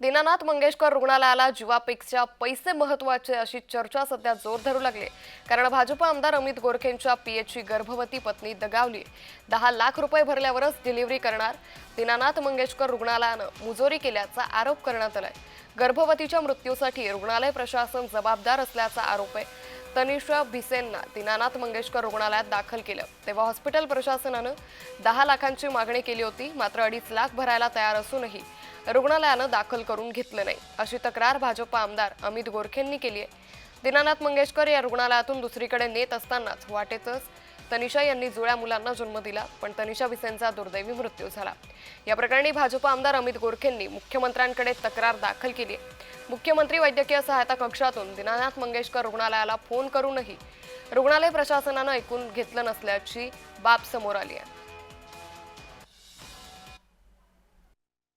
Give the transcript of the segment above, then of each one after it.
दीनानाथ मंगेशकर रुग्णालयाला जीवापेक्षा पैसे महत्त्वाचे अशी चर्चा सध्या जोर धरू लागली. कारण भाजप आमदार अमित गोरखेंच्या पीएचची गर्भवती पत्नी दगावली. दहा लाख रुपये भरल्यावरच डिलिव्हरी करणार. दीनानाथ मंगेशकर रुग्णालयानं मुजोरी केल्याचा आरोप करण्यात आलाय. गर्भवतीच्या मृत्यूसाठी रुग्णालय प्रशासन जबाबदार असल्याचा आरोप आहे. तनिषा भिसेंना दीनानाथ मंगेशकर रुग्णालयात दाखल केलं. तेव्हा हॉस्पिटल प्रशासनानं दहा लाखांची मागणी केली होती. मात्र अडीच लाख भरायला तयार असूनही रुग्णालयानं दाखल करून घेतलं नाही. अशी तक्रार भाजप आमदार अमित गोरखेंनी केली आहे. दीनानाथ मंगेशकर या रुग्णालयातून दुसरीकडे नेत असतानाच वाटेतच तनिषा यांनी जुळ्या मुलांना जन्म दिला पण तनिषा भिसेंचा दुर्दैवी मृत्यू झाला. या प्रकरणी भाजप आमदार अमित गोरखेंनी मुख्यमंत्र्यांकडे तक्रार दाखल केली आहे. मुख्यमंत्री वैद्यकीय सहायता कक्षातून दीनानाथ मंगेशकर रुग्णालयाला फोन करूनही रुग्णालय प्रशासनानं ऐकून घेतलं नसल्याची बाब समोर आली आहे.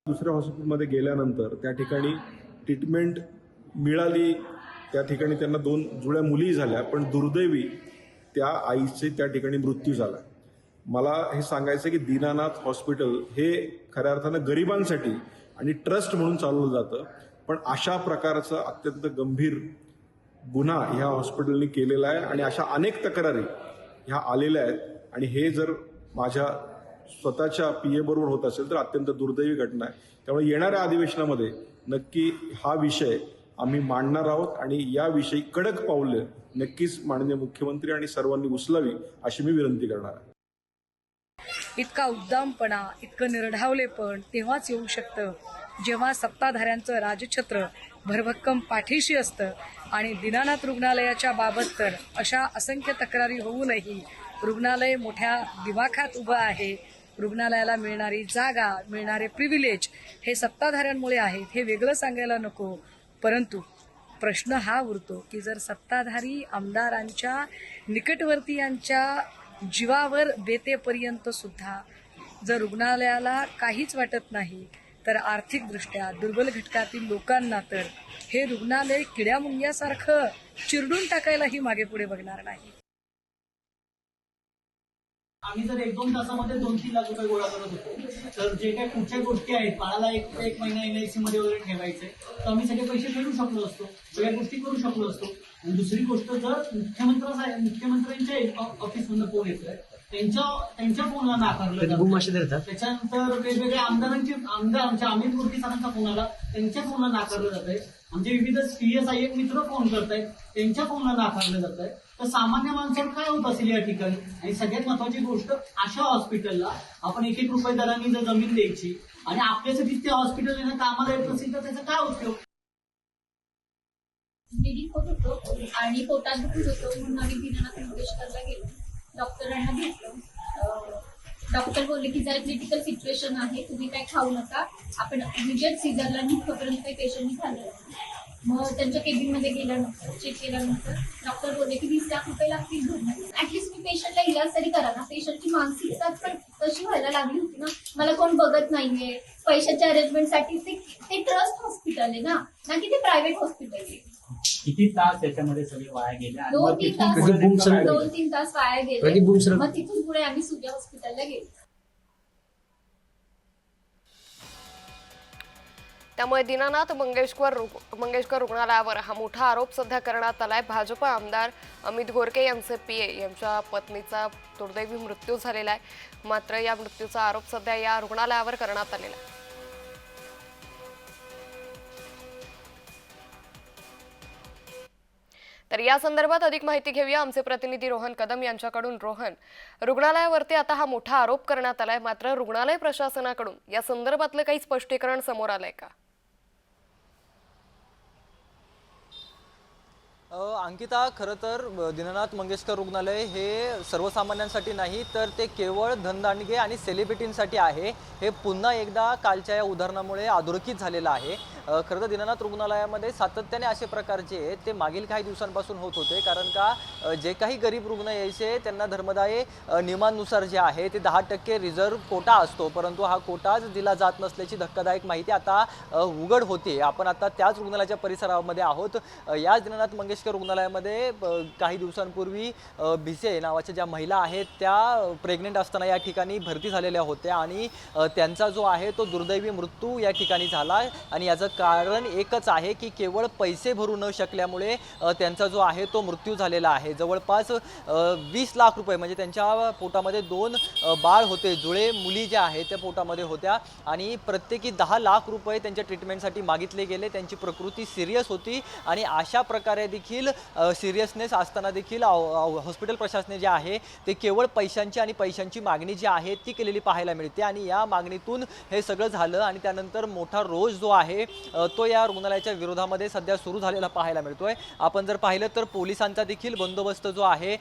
दुसऱ्या हॉस्पिटलमध्ये गेल्यानंतर त्या ठिकाणी ट्रीटमेंट मिळाली. त्या ठिकाणी त्यांना दोन जुळ्या मुली झाल्या पण दुर्दैवी त्या आईचे त्या ठिकाणी मृत्यू झाला. मला हे सांगायचं की दीनानाथ हॉस्पिटल हे खऱ्या अर्थानं गरिबांसाठी आणि ट्रस्ट म्हणून चालवलं जातं पण अशा प्रकारचा अत्यंत गंभीर गुन्हा ह्या हॉस्पिटलने केलेला आहे आणि अशा अनेक तक्रारी ह्या आलेल्या आहेत. आणि हे जर माझ्या स्वतःच्या पी बरोबर होत असेल तर अत्यंत दुर्दैवी घटना आहे. त्यामुळे येणाऱ्या अधिवेशनामध्ये नक्की हा विषय आम्ही मांडणार आहोत आणि याविषयी कडक पावलं नक्कीच माननीय मुख्यमंत्री आणि सर्वांनी उचलावी अशी मी विनंती करणार आहे. इतका उद्दामपणा इतकं निर्ढावलेपण तेव्हाच येऊ शकतं जेव्हा सत्ताधाऱ्यांचं राजछत्र भरभक्कम पाठीशी असतं आणि दिनानाथ रुग्णालयाच्या बाबत तर अशा असंख्य तक्रारी होऊनही रुग्णालय मोठ्या दिवाखात उभं आहे. रुग्णालयाला मिळणारी जागा मिळणारे प्रिव्हिलेज हे सत्ताधाऱ्यांमुळे आहेत. हे वेगळं सांगायला नको. परंतु प्रश्न हा उरतो की जर सत्ताधारी आमदारांच्या निकटवर्तीयांच्या जीवावर बेतेपर्यंत सुद्धा जर रुग्णालयाला काहीच वाटत नाही तर आर्थिकदृष्ट्या दुर्बल घटकातील लोकांना तर हे रुग्णालय किड्यामुंग्यासारखं चिरडून टाकायलाही मागे पुढे बघणार नाही. आम्ही जर एक दोन तासामध्ये दोन तीन लाख रुपये गोळा करत होतो तर जे काही पुढच्या गोष्टी आहेत बाळाला एक एक महिना एनआयसी मध्ये वगैरे ठेवायचे तर आम्ही सगळे पैसे फेडू शकलो असतो सगळ्या गोष्टी करू शकलो असतो. आणि दुसरी गोष्ट जर मुख्यमंत्री मुख्यमंत्र्यांच्या ऑफिस मधून फोन येतोय त्यांच्या त्यांच्या फोनला नाकारलं. त्याच्यानंतर वेगवेगळ्या आमदारांचे आमदार आमच्या अमित मूर्ती सरांचा फोन आला त्यांच्या फोनला नाकारलं जात आहे विविध सीएसआय एक मित्र फोन करतायत त्यांच्या फोनला नाकारलं जात आहे तर सामान्य माणसावर काय होत असेल या ठिकाणी? आणि सगळ्यात महत्वाची गोष्ट अशा हॉस्पिटलला आपण एक एक रुपये दरांनी जर जमीन द्यायची आणि आपल्यासाठी ते हॉस्पिटल येणं कामाला येत नसेल तर त्याचा काय उपयोग? ब्लिडिंग होत होतो आणि पोटात दुखत होतो म्हणून आम्ही दिनानाथ मंगेशकरला गेलो. डॉक्टरांना भेटलो. डॉक्टर बोलले की जरा क्रिटिकल सिच्युएशन आहे तुम्ही काय खाऊ नका. आपण इमिजिएट सीझरला निघतोपर्यंत काही पेशंटनी खाल्लं मग त्यांच्या केबिनमध्ये गेल्यानंतर चेक केल्यानंतर डॉक्टर बोलले की वीस लाख रुपये लागतील ऍटलिस्ट मी पेशंटला इलाज तरी करा ना. पेशंटची मानसिकता पण तशी व्हायला लागली होती ना. मला कोण बघत नाहीये. पैशाच्या अरेंजमेंटसाठी ते ट्रस्ट हॉस्पिटल आहे ना. ना की ते प्रायव्हेट हॉस्पिटल आहे. किती तास त्याच्यामध्ये सगळे वाया गेले? आणि दोन मग तीन तिथून तास. पुढे नेमकं काय दोन झालं? तीन तास वाया गेले. प्रदीप बुमसर- मग तिथून पुढे आम्ही सूर्या हॉस्पिटलला गेलो. त्यामुळे दीनानाथ मंगेशकर रुग- मंगेशकर रुग्णालयावर हा मोठा आरोप सध्या करण्यात आलाय. भाजप आमदार अमित गोरके यांचे पीए यांच्या पत्नीचा दुर्दैवी मृत्यू झालेला आहे. मात्र या मृत्यूचा आरोप सध्या या रुग्णालयावर करण्यात आलेला आहे. तर या संदर्भात अधिक माहिती घेऊया आमचे प्रतिनिधी रोहन कदम यांच्याकडून. रोहन रुग्णालयावरती आता हा मोठा आरोप करण्यात आलाय. मात्र रुग्णालय प्रशासनाकडून या संदर्भातलं काही स्पष्टीकरण समोर आलंय का? अंकिता खरं तर अ, दीननाथ मंगेशकर रुग्णालय हे सर्वसामान्यांसाठी नाही तर ते केवळ धनदांडगे आणि सेलिब्रिटींसाठी आहे. हे पुन्हा एकदा कालच्या या उदाहरणामुळे अधोरेखित झालेलं आहे. खरं तर दीननाथ रुग्णालयामध्ये सातत्याने असे प्रकारचे ते मागील काही दिवसांपासून होत होते. कारण का जे काही गरीब रुग्ण यायचे त्यांना धर्मदाय नियमानुसार नियमांनुसार जे आहे ते दहा टक्के रिझर्व्ह कोटा असतो. परंतु हा कोटाच दिला जात नसल्याची धक्कादायक माहिती आता उघड होते. आपण आता त्याच रुग्णालयाच्या परिसरामध्ये आहोत. याच दीननाथ मंगेशकर रुग्णालयामध्ये काही दिवसांपूर्वी भिसे नावाच्या ज्या महिला आहेत त्या प्रेग्नेंट असताना या ठिकाणी भरती झालेल्या होत्या. आणि त्यांचा जो आहे तो दुर्दैवी मृत्यू या ठिकाणी झाला. आणि याचं कारण एकच आहे की केवळ पैसे भरू न शकल्यामुळे त्यांचा जो आहे तो मृत्यू झालेला आहे. जवळपास वीस लाख रुपये म्हणजे त्यांच्या पोटामध्ये दोन बाळ होते. जुळे मुली ज्या आहेत त्या पोटामध्ये होत्या आणि प्रत्येकी दहा लाख रुपये त्यांच्या ट्रीटमेंटसाठी मागितले गेले. त्यांची प्रकृती सिरियस होती आणि अशा प्रकारे देखील सिरियसनेस असताना देखील हॉस्पिटल प्रशासने जे आहे ते केवळ पैशांची आणि पैशांची मागणी जी आहे ती केलेली पाहायला मिळते आणि या मागणीतून हे सगळं झालं आणि त्यानंतर मोठा रोष जो आहे तो या रुग्णालयाच्या विरोधामध्ये सध्या सुरू झालेला पाहायला मिळतोय. आपण जर पाहिलं तर पोलिसांचा देखील बंदोबस्त जो आहे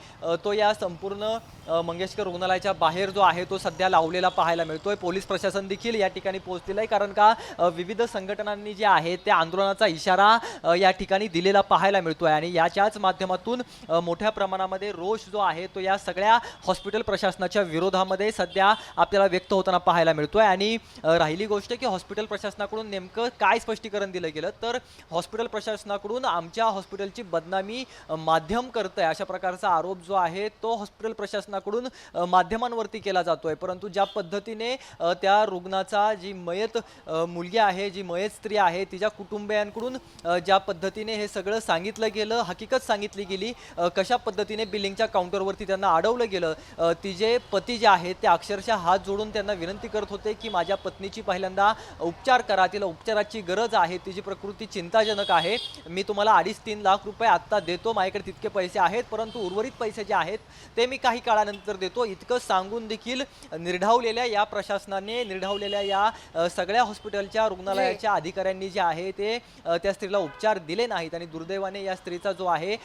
तो या संपूर्ण मंगेशकर रुग्णालयाच्या बाहेर जो आहे तो सध्या लावलेला पाहायला मिळतोय. पोलीस प्रशासन देखील या ठिकाणी पोहोचलेलं आहे कारण का विविध संघटनांनी जे आहे त्या आंदोलनाचा इशारा या ठिकाणी दिलेला पाहायला मिळतोय. आणि याच्याच माध्यमातून मोठ्या प्रमाणामध्ये रोष जो आहे तो या सगळ्या हॉस्पिटल प्रशासनाच्या विरोधामध्ये सध्या आपल्याला व्यक्त होताना पाहायला मिळतोय. आणि राहिली गोष्ट की हॉस्पिटल प्रशासनाकडून नेमकं काय स्पष्टीकरण दिलं गेलं. तर हॉस्पिटल प्रशासनाकडून आमच्या हॉस्पिटलची बदनामी माध्यम माध्यम आहे अशा प्रकारचा आरोप जो आहे तो हॉस्पिटल प्रशासनाकडून माध्यमांवरती केला जातोय. परंतु ज्या पद्धतीने त्या रुग्णाचा जी मयत मुलगी आहे जी मयत स्त्री आहे तिच्या कुटुंबियांकडून ज्या पद्धतीने हे सगळं सांगितलं गेलं हकीकत सांगितली गेली कशा पद्धतीने बिलिंगच्या काउंटरवरती त्यांना अडवलं गेलं तिचे पती जे आहेत ते अक्षरशः हात जोडून त्यांना विनंती करत होते की माझ्या पत्नीची पहिल्यांदा उपचार करा तिला उपचाराची गरज आहे तिची प्रकृती चिंताजनक आहे मी तुम्हाला अडीच तीन लाख रुपये आत्ता देतो माझ्याकडे तितके पैसे आहेत परंतु उर्वरित पैसे जे आहेत ते मी काही काळानंतर देतो. इतकं सांगून देखील निर्ढावलेल्या या प्रशासनाने निर्ढावलेल्या या सगळ्या हॉस्पिटलच्या रुग्णालयाच्या अधिकाऱ्यांनी जे आहे ते त्या स्त्रीला उपचार दिले नाहीत आणि दुर्दैवाने या स्त्रीचा जो आहे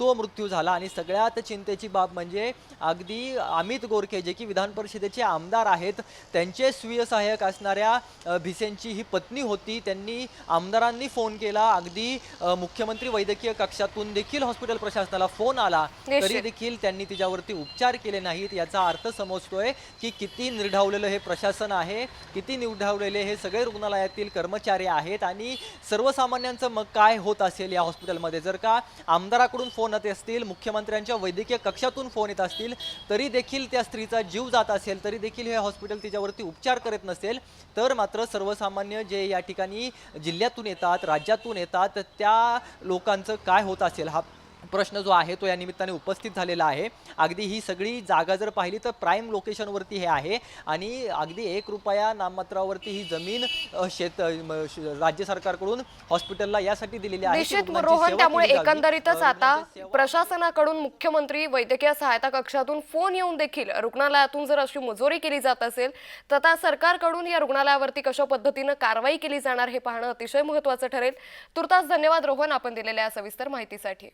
तो मृत्यू झाला. आणि सगळ्यात चिंतेची बाब म्हणजे अगदी अमित गोरखे जे की विधान परिषदेचे आमदार आहेत त्यांचे स्वीय सहाय्यक असणाऱ्या भिसेंची ही पत्नी होती. त्यांनी आमदारांनी फोन केला. अगदी मुख्यमंत्री वैद्यकीय कक्षातून देखील हॉस्पिटल प्रशासनाला फोन आला. तरी. देखील त्यांनी तिच्यावरती उपचार केले नाहीत. याचा अर्थ समजतोय की किती निर्ढावलेलं हे प्रशासन आहे किती निर्ढावलेले हे सगळे रुग्णालयातील कर्मचारी आहेत आणि सर्वसामान्यांचं मग काय होत असेल या हॉस्पिटलमध्ये? जर का आमदाराकडून फोन येत असतील मुख्यमंत्र्यांच्या वैद्यकीय कक्षातून फोन येत असतील तरी देखील त्या स्त्रीचा जीव जात असेल तरी देखील हे हॉस्पिटल तिच्यावरती उपचार करत नसेल तर मात्र सर्वसामान्य जे या ठिकाणी जिल्ह्यातून येतात राज्यातून येतात त्या लोकांचं काय होत असेल हा प्रश्न जो आहे तो या निमित्ताने उपस्थित झालेला आहे. अगदी ही सगळी जागा जर पाहिली तर प्राईम लोकेशनवरती हे आहे आणि अगदी एक रुपया नाममात्रावरती ही जमीन शेत राज्य सरकारकडून हॉस्पिटलला यासाठी दिलेली आहे. रोहन त्यामुळे. एकंदरीतच आता प्रशासनाकडून मुख्यमंत्री वैद्यकीय सहायता कक्षातून फोन येऊन देखील रुग्णालयातून जर अशी मुजोरी केली जात असेल तर आता सरकारकडून या रुग्णालयावरती कशा पद्धतीनं कारवाई केली जाणार हे पाहणं अतिशय महत्वाचं ठरेल. तुर्तास धन्यवाद रोहन आपण दिलेल्या सविस्तर माहितीसाठी.